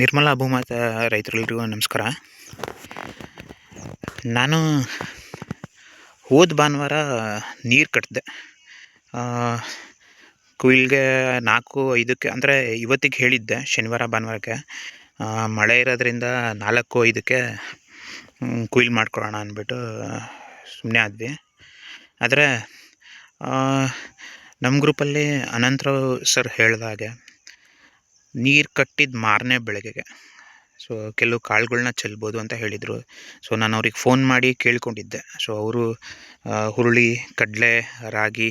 ನಿರ್ಮಲಾ ಭೂಮಾತ ರೈತರೆಲ್ಲರಿಗೂ ನಮಸ್ಕಾರ. ನಾನು ಹೋದ ಭಾನುವಾರ ನೀರು ಕಟ್ಟಿದೆ ಕುಯಿಲ್ಗೆ ನಾಲ್ಕು, ಐದಕ್ಕೆ ಅಂದರೆ ಇವತ್ತಿಗೆ ಹೇಳಿದ್ದೆ ಶನಿವಾರ, ಭಾನುವಾರಕ್ಕೆ. ಮಳೆ ಇರೋದ್ರಿಂದ ನಾಲ್ಕು, ಐದಕ್ಕೆ ಕುಯಿಲ್ ಮಾಡ್ಕೊಳ್ಳೋಣ ಅಂದ್ಬಿಟ್ಟು ಸುಮ್ಮನೆ ಆದ್ವಿ. ಆದರೆ ನಮ್ಮ ಗ್ರೂಪಲ್ಲಿ ಅನಂತರಾವ್ ಸರ್ ಹೇಳಿದ ಹಾಗೆ ನೀರು ಕಟ್ಟಿದ ಮಾರನೇ ಬೆಳಗ್ಗೆಗೆ. ಸೊ ಕೆಲವು ಕಾಳುಗಳನ್ನ ಚೆಲ್ಬೋದು ಅಂತ ಹೇಳಿದರು. ಸೊ ನಾನು ಅವ್ರಿಗೆ ಫೋನ್ ಮಾಡಿ ಕೇಳಿಕೊಂಡಿದ್ದೆ. ಸೊ ಅವರು ಹುರುಳಿ, ಕಡಲೆ, ರಾಗಿ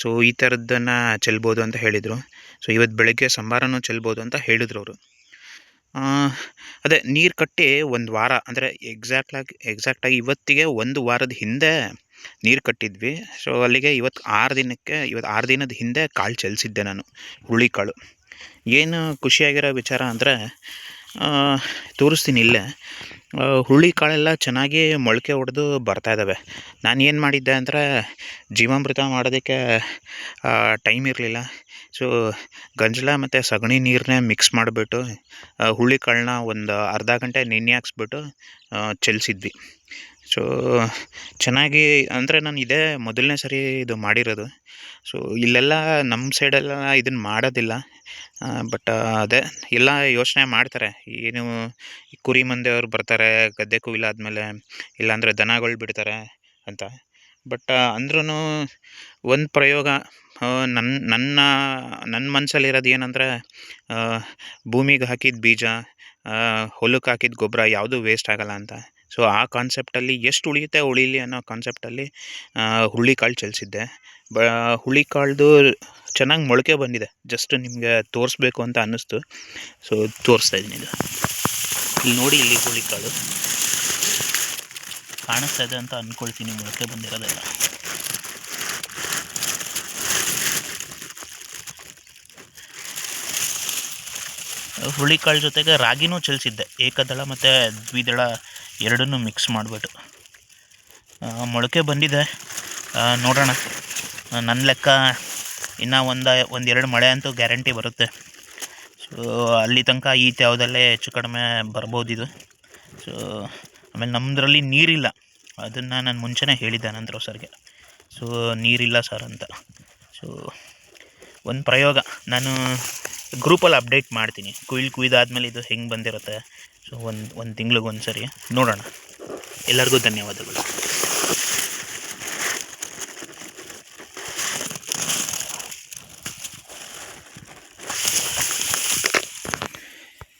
ಸೊ ಈ ಥರದ್ದನ್ನು ಚೆಲ್ಬೋದು ಅಂತ ಹೇಳಿದರು. ಸೊ ಇವತ್ತು ಬೆಳಗ್ಗೆ ಸಂಬಾರನೂ ಚೆಲ್ಬೋದು ಅಂತ ಹೇಳಿದ್ರು ಅವರು. ಅದೇ ನೀರು ಕಟ್ಟಿ ಒಂದು ವಾರ, ಅಂದರೆ ಎಕ್ಸಾಕ್ಟಾಗಿ ಎಕ್ಸಾಕ್ಟಾಗಿ ಇವತ್ತಿಗೆ ಒಂದು ವಾರದ ಹಿಂದೆ ನೀರು ಕಟ್ಟಿದ್ವಿ. ಸೊ ಅಲ್ಲಿಗೆ ಇವತ್ತು ಆರು ದಿನಕ್ಕೆ ಇವತ್ತು ಆರು ದಿನದ ಹಿಂದೆ ಕಾಳು ಚೆಲ್ಸಿದ್ದೆ ನಾನು ಹುಳಿ ಕಾಳು ಏನು ಖುಷಿಯಾಗಿರೋ ವಿಚಾರ ಅಂದರೆ ತೋರಿಸ್ತೀನಿ ಇಲ್ಲೇ. ಹುಳಿ ಕಾಳೆಲ್ಲ ಚೆನ್ನಾಗಿ ಮೊಳಕೆ ಹೊಡೆದು ಬರ್ತಾ ಇದ್ದಾವೆ ನಾನು ಏನು ಮಾಡಿದ್ದೆ ಅಂದರೆ, ಜೀವಾಮೃತ ಮಾಡೋದಕ್ಕೆ ಟೈಮ್ ಇರಲಿಲ್ಲ. ಸೊ ಗಂಜಲ ಮತ್ತು ಸಗಣಿ ನೀರನ್ನೇ ಮಿಕ್ಸ್ ಮಾಡಿಬಿಟ್ಟು ಹುಳಿ ಕಾಳನ್ನ ಒಂದು ಅರ್ಧ ಗಂಟೆ ನೆನೆ ಹಾಕ್ಸ್ಬಿಟ್ಟು ಚೆಲ್ಸಿದ್ವಿ. ಸೊ ಚೆನ್ನಾಗಿ ಅಂದರೆ ನಾನು ಇದೇ ಮೊದಲನೇ ಸರಿ ಇದು ಮಾಡಿರೋದು. ಸೊ ಇಲ್ಲೆಲ್ಲ ನಮ್ಮ ಸೈಡೆಲ್ಲ ಇದನ್ನು ಮಾಡೋದಿಲ್ಲ. ಬಟ್ ಅದೇ ಎಲ್ಲ ಯೋಚನೆ ಮಾಡ್ತಾರೆ. ಏನು ಕುರಿ ಮಂದಿಯವ್ರು ಬರ್ತಾರೆ, ಗದ್ದೆ ಕುಯ್ಲಾದಮೇಲೆ ಇಲ್ಲಾಂದರೆ ದನಗಳು ಬಿಡ್ತಾರೆ ಅಂತ. ಬಟ್ ಅಂದ್ರೂ ಒಂದು ಪ್ರಯೋಗ ನನ್ನ ನನ್ನ ನನ್ನ ಮನಸ್ಸಲ್ಲಿರೋದು ಏನಂದರೆ ಭೂಮಿಗೆ ಹಾಕಿದ ಬೀಜ ಹೊಲಕ್ಕೆ ಹಾಕಿದ ಗೊಬ್ಬರ ಯಾವುದೂ ವೇಸ್ಟ್ ಆಗಲ್ಲ ಅಂತ. ಸೊ ಆ ಕಾನ್ಸೆಪ್ಟಲ್ಲಿ ಎಷ್ಟು ಉಳಿಯುತ್ತೆ ಉಳಿಲಿ ಅನ್ನೋ ಕಾನ್ಸೆಪ್ಟಲ್ಲಿ ಹುಳಿ ಕಾಳು ಚಲಿಸಿದ್ದೆ. ಬ ಹುಳಿ ಕಾಳ್ದು ಚೆನ್ನಾಗಿ ಮೊಳಕೆ ಬಂದಿದೆ. ಜಸ್ಟ್ ನಿಮಗೆ ತೋರಿಸ್ಬೇಕು ಅಂತ ಅನ್ನಿಸ್ತು. ಸೊ ತೋರಿಸ್ತಾ ಇದ್ದೀನಿ ಇದು. ಇಲ್ಲಿ ನೋಡಿ ಇಲ್ಲಿ ಹುಳಿ ಕಾಳು ಕಾಣಿಸ್ತಾ ಇದೆ ಅಂತ ಅಂದ್ಕೊಳ್ತೀನಿ ಮೊಳಕೆ ಬಂದಿರೋದೆಲ್ಲ. ಹುರುಳಿಕಾಳು ಜೊತೆಗೆ ರಾಗಿನೂ ಚಲಿಸಿದ್ದೆ. ಏಕದಳ ಮತ್ತು ದ್ವಿದಳ ಎರಡನ್ನೂ ಮಿಕ್ಸ್ ಮಾಡಿಬಿಟ್ಟು. ಮೊಳಕೆ ಬಂದಿದೆ. ನೋಡೋಣ. ನನ್ನ ಲೆಕ್ಕ ಇನ್ನೂ ಒಂದು, ಒಂದೆರಡು ಮಳೆ ಅಂತೂ ಗ್ಯಾರಂಟಿ ಬರುತ್ತೆ. ಸೊ ಅಲ್ಲಿ ತನಕ ಈ ಯಾವುದಲ್ಲೇ ಹೆಚ್ಚು ಕಡಿಮೆ ಬರ್ಬೋದಿದು. ಸೊ ಆಮೇಲೆ ನಮ್ಮದ್ರಲ್ಲಿ ನೀರಿಲ್ಲ. ಅದನ್ನು ನಾನು ಮುಂಚೆನೇ ಹೇಳಿದ್ದೆ ನಂತರ ಸರ್ಗೆ. ಸೊ ನೀರಿಲ್ಲ ಸರ್ ಅಂತ. ಸೊ ಒಂದು ಪ್ರಯೋಗ. ನಾನು ಗ್ರೂಪಲ್ಲಿ ಅಪ್ಡೇಟ್ ಮಾಡ್ತೀನಿ. ಕುಯ್ಲು ಕುಯ್ದಾದ್ಮೇಲೆ ಇದು ಹೆಂಗೆ ಬಂದಿರುತ್ತೆ. ಸೊ ಒಂದು ಒಂದು ತಿಂಗ್ಳಿಗೆ ಒಂದು ಸರಿ ನೋಡೋಣ. ಎಲ್ಲರಿಗೂ ಧನ್ಯವಾದಗಳು.